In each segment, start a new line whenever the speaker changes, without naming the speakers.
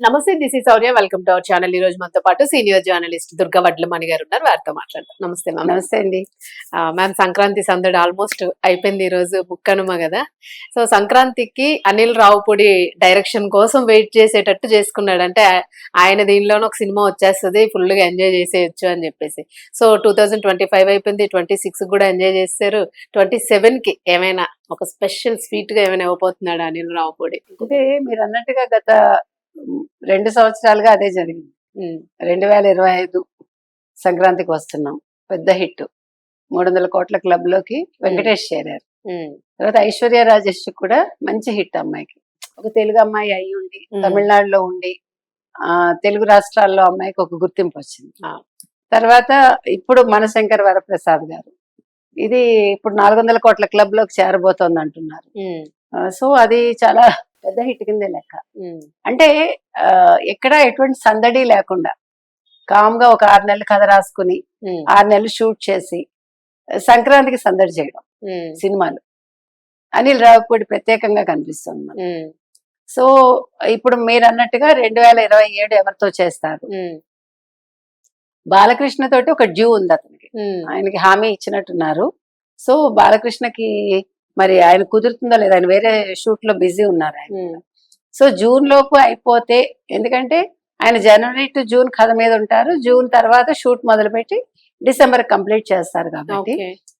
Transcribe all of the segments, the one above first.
నమస్తే this is Sourya welcome to our channel ఈ రోజు మనతో పాటు సీనియర్ జర్నలిస్ట్ దుర్గా వడ్లమణి గారు ఉన్నారు. వారితో మాట్లాడతాం నమస్తే మ్యామ్
నమస్తే అండి.
మ్యామ్ సంక్రాంతి సందడి ఆల్మోస్ట్ అయిపోయింది ఈ రోజు. ముక్కనుమ కదా. సో సంక్రాంతికి అనిల్ రావుపూడి డైరెక్షన్ కోసం వెయిట్ చేసేటట్టు చేసుకున్నాడు అంటే ఆయన దీనిలోనే ఒక సినిమా వచ్చేస్తుంది. ఫుల్గా ఎంజాయ్ చేసేయచ్చు అని చెప్పేసి. So two thousand twenty five అయిపోయింది. ట్వంటీ సిక్స్ కూడా ఎంజాయ్ చేస్తారు. ట్వంటీ సెవెన్కి ఏమైనా ఒక స్పెషల్ స్వీట్గా ఏమైనా ఇవ్వబోతున్నాడు అనిల్ రావుపూడి
అంటే మీరు అన్నట్టుగా గత రెండు సంవత్సరాలుగా అదే జరిగింది. రెండు వేల ఇరవై ఐదు సంక్రాంతికి వస్తున్నాం. పెద్ద హిట్. మూడు వందల కోట్ల క్లబ్లోకి వెంకటేష్ చేరారు. తర్వాత ఐశ్వర్య రాజేష్ కూడా మంచి హిట్ అమ్మాయికి. ఒక తెలుగు అమ్మాయి అయి ఉండి. తమిళనాడులో ఉండి ఆ తెలుగు రాష్ట్రాల్లో అమ్మాయికి ఒక గుర్తింపు వచ్చింది. తర్వాత ఇప్పుడు మనశంకర్ వరప్రసాద్ గారు. ఇది ఇప్పుడు నాలుగు వందల కోట్ల క్లబ్లోకి చేరబోతోంది అంటున్నారు సో అది చాలా పెద్ద హిట్ కిందే లెక్క. అంటే ఎక్కడ ఎటువంటి సందడి లేకుండా కామ్గా ఒక ఆరు నెలలు కథ రాసుకుని ఆరు నెలలు షూట్ చేసి సంక్రాంతికి సందడి చేయడం సినిమాలు. అనిల్ రావుపూడి ప్రత్యేకంగా కనిపిస్తుంది సో ఇప్పుడు మీరు అన్నట్టుగా రెండు వేల ఇరవై ఏడు ఎవరితో చేస్తారు? బాలకృష్ణ తోటి ఒక డ్యూ ఉంది అతనికి. ఆయనకి హామీ ఇచ్చినట్టున్నారు. సో బాలకృష్ణకి మరి ఆయన కుదురుతుందో లేదా ఆయన వేరే షూట్లో బిజీ ఉన్నారు ఆయన. సో జూన్ లోపు అయిపోతే ఎందుకంటే ఆయన జనవరి టు జూన్ కథ మీద ఉంటారు. జూన్ తర్వాత షూట్ మొదలుపెట్టి డిసెంబర్ కంప్లీట్ చేస్తారు కాబట్టి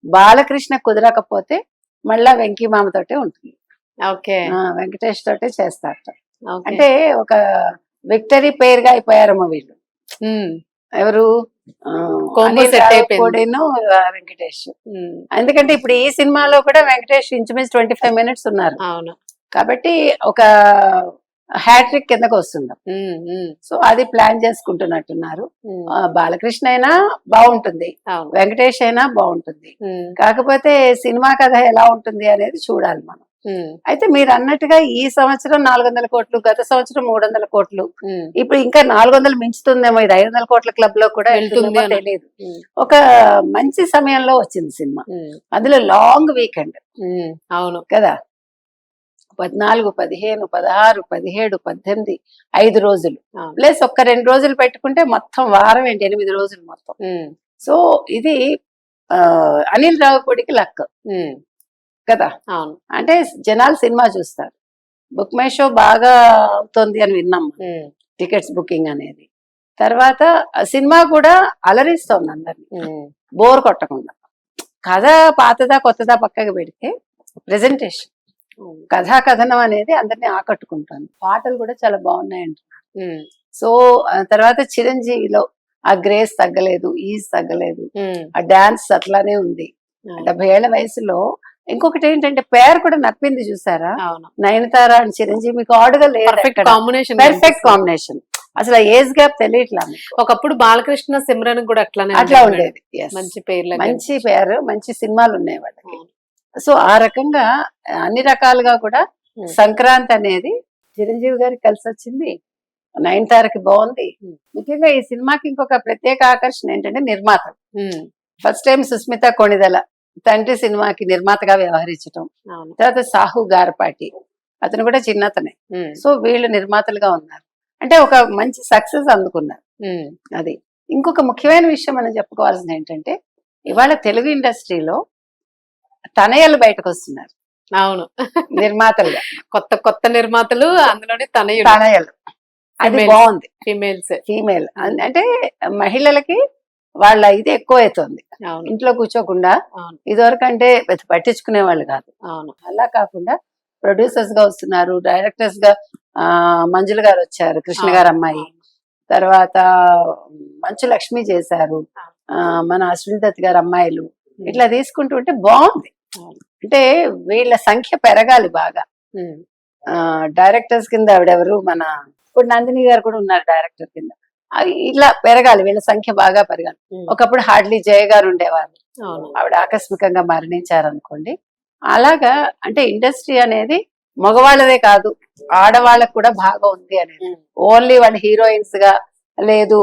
బాలకృష్ణ కుదరకపోతే మళ్ళా వెంకీ మామ తోటే ఉంటుంది.
ఓకే
వెంకటేష్ తోటే చేస్తారు. అంటే ఒక విక్టరీ పేర్గా అయిపోయారమ్మ వీళ్ళు.
ఉమ్,
ఎవరు? వెంకటేష్. ఎందుకంటే ఇప్పుడు ఈ సినిమాలో కూడా వెంకటేష్ ఇంచుమించు ట్వంటీ ఫైవ్ మినిట్స్ ఉన్నారు.
అవును.
కాబట్టి ఒక హ్యాట్రిక్ కిందకు వస్తుంది. సో అది ప్లాన్ చేసుకుంటున్నట్టున్నారు. బాలకృష్ణ అయినా బాగుంటుంది. వెంకటేష్ అయినా బాగుంటుంది. కాకపోతే సినిమా కథ ఎలా ఉంటుంది అనేది చూడాలి మనం. అయితే మీరు అన్నట్టుగా ఈ సంవత్సరం నాలుగు వందల కోట్లు గత సంవత్సరం మూడు వందల కోట్లు ఇప్పుడు ఇంకా నాలుగు వందలు మించుతుందేమో ఇది ఐదు వందల కోట్ల క్లబ్లో కూడా
వెళ్తుంది.
తెలియదు ఒక మంచి సమయంలో వచ్చింది సినిమా. అందులో లాంగ్ వీకెండ్.
అవును.
కదా? పద్నాలుగు పదిహేను పదహారు పదిహేడు పద్దెనిమిది ఐదు రోజులు. ప్లస్ ఒక్క రెండు రోజులు పెట్టుకుంటే మొత్తం వారం ఏంటి? ఎనిమిది రోజులు మొత్తం. సో ఇది అనిల్ రావుపూడికి లక్. కదా?
అవును.
అంటే జనాలు సినిమా చూస్తారు. బుక్ మై షో బాగా అవుతుంది అని విన్నాం టికెట్స్ బుకింగ్ అనేది. తర్వాత సినిమా కూడా అలరిస్తోంది అందరిని. బోర్ కొట్టకుండా. కథ పాతదా కొత్తదా పక్కకి పెడితే ప్రెజెంటేషన్. కథా కథనం అనేది అందరినీ ఆకట్టుకుంటుంది. పాటలు కూడా చాలా బాగున్నాయి అంటున్నారు. సో తర్వాత చిరంజీవిలో ఆ గ్రేస్ తగ్గలేదు ఈజ్ తగ్గలేదు. ఆ డాన్స్ అట్లానే ఉంది. డెబ్బై ఏళ్ళ వయసులో ఇంకొకటి ఏంటంటే పేరు కూడా నప్పింది చూసారా? నయనతార అండ్ చిరంజీవి ఆడుగా
పర్ఫెక్ట్
లేదు
కాంబినేషన్
పర్ఫెక్ట్ కాంబినేషన్ అసలు ఏజ్ గ్యాప్ తెలియట్లా మీకు.
ఒకప్పుడు బాలకృష్ణ సిమ్రన్ కూడా అట్లానే
అట్లా. ఉండేది.
మంచి పేర్ల
మంచి పేరు మంచి సినిమాలు ఉన్నాయి వాళ్ళకి. సో ఆ రకంగా అన్ని రకాలుగా కూడా. సంక్రాంతి అనేది చిరంజీవి గారికి కలిసి వచ్చింది. నయనతారకి బాగుంది. ముఖ్యంగా ఈ సినిమాకి ఇంకొక ప్రత్యేక ఆకర్షణ ఏంటంటే నిర్మాత. First time Sushmita Konidela. తండ్రి సినిమాకి నిర్మాతగా వ్యవహరించడం
అవును.
తర్వాత సాహు గారపాటి. అతను కూడా చిన్నతనే. సో వీళ్ళు నిర్మాతలుగా ఉన్నారు. అంటే ఒక మంచి సక్సెస్ అందుకున్నారు. అది. ఇంకొక ముఖ్యమైన విషయం మనం చెప్పుకోవాల్సింది ఏంటంటే ఇవాళ తెలుగు ఇండస్ట్రీలో తనయలు బయటకు వస్తున్నారు.
అవును.
నిర్మాతలుగా.
కొత్త కొత్త నిర్మాతలు అందులోనే తనయుడు
తనయలు. అది. బాగుంది.
ఫిమేల్స్
ఫీమేల్ అంటే మహిళలకి వాళ్ళ ఇది ఎక్కువ అవుతుంది ఇంట్లో కూర్చోకుండా
అవును.
ఇదివరకు అంటే పెద్ద పట్టించుకునే వాళ్ళు కాదు.
అవును.
అలా కాకుండా ప్రొడ్యూసర్స్గా వస్తున్నారు డైరెక్టర్స్గా మంజుల గారు వచ్చారు కృష్ణ గారు అమ్మాయి. తర్వాత మంచు లక్ష్మి చేశారు ఆ, మన అశ్విని దత్ గారు అమ్మాయిలు. ఇట్లా తీసుకుంటుంటే బాగుంది. అంటే వీళ్ళ సంఖ్య పెరగాలి బాగా. డైరెక్టర్స్ కింద ఆవిడెవరు? మన ఇప్పుడు నందిని గారు కూడా ఉన్నారు డైరెక్టర్ కింద. ఆ, ఇట్లా పెరగాలి వీళ్ళ సంఖ్య బాగా పెరగాలి. ఒకప్పుడు హార్డ్లీ జయ గారు ఉండేవారు. ఆవిడ ఆకస్మికంగా మరణించారు అనుకోండి అలాగా అంటే ఇండస్ట్రీ అనేది మగవాళ్ళదే కాదు ఆడవాళ్ళకు కూడా బాగా ఉంది అనేది. ఓన్లీ వాళ్ళు హీరోయిన్స్గా లేదు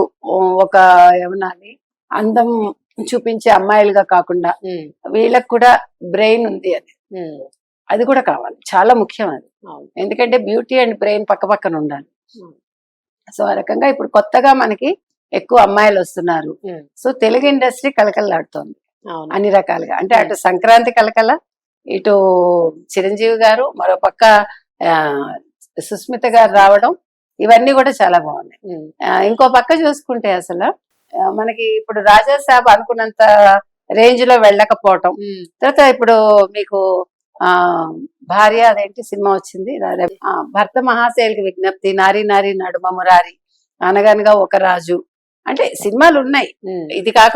ఒక ఏమనాలి అందం చూపించే అమ్మాయిలుగా కాకుండా వీళ్ళకి కూడా బ్రెయిన్ ఉంది అని. అది కూడా కావాలి చాలా ముఖ్యం అది. ఎందుకంటే బ్యూటీ అండ్ బ్రెయిన్ పక్క పక్కన ఉండాలి. సో ఆ రకంగా ఇప్పుడు కొత్తగా మనకి ఎక్కువ అమ్మాయిలు వస్తున్నారు.
ఉమ్.
సో తెలుగు ఇండస్ట్రీ కలకలలాడుతోంది
అవును.
అన్ని రకాలుగా. అంటే అటు సంక్రాంతి కలకల ఇటు చిరంజీవి గారు మరో పక్క సుస్మిత గారు రావడం ఇవన్నీ కూడా చాలా బాగున్నాయి. ఆ, ఇంకో పక్క చూసుకుంటే అసలు మనకి ఇప్పుడు రాజా సాబ్ అనుకున్నంత రేంజ్లో వెళ్ళకపోవటం. తర్వాత ఇప్పుడు మీకు ఆ భార్య అదేంటి సినిమా వచ్చింది? భర్త మహాశైలికి విజ్ఞప్తి నారి నారి నడుమ మురారి అనగనగా ఒక రాజు. అంటే సినిమాలు ఉన్నాయి. ఇది కాక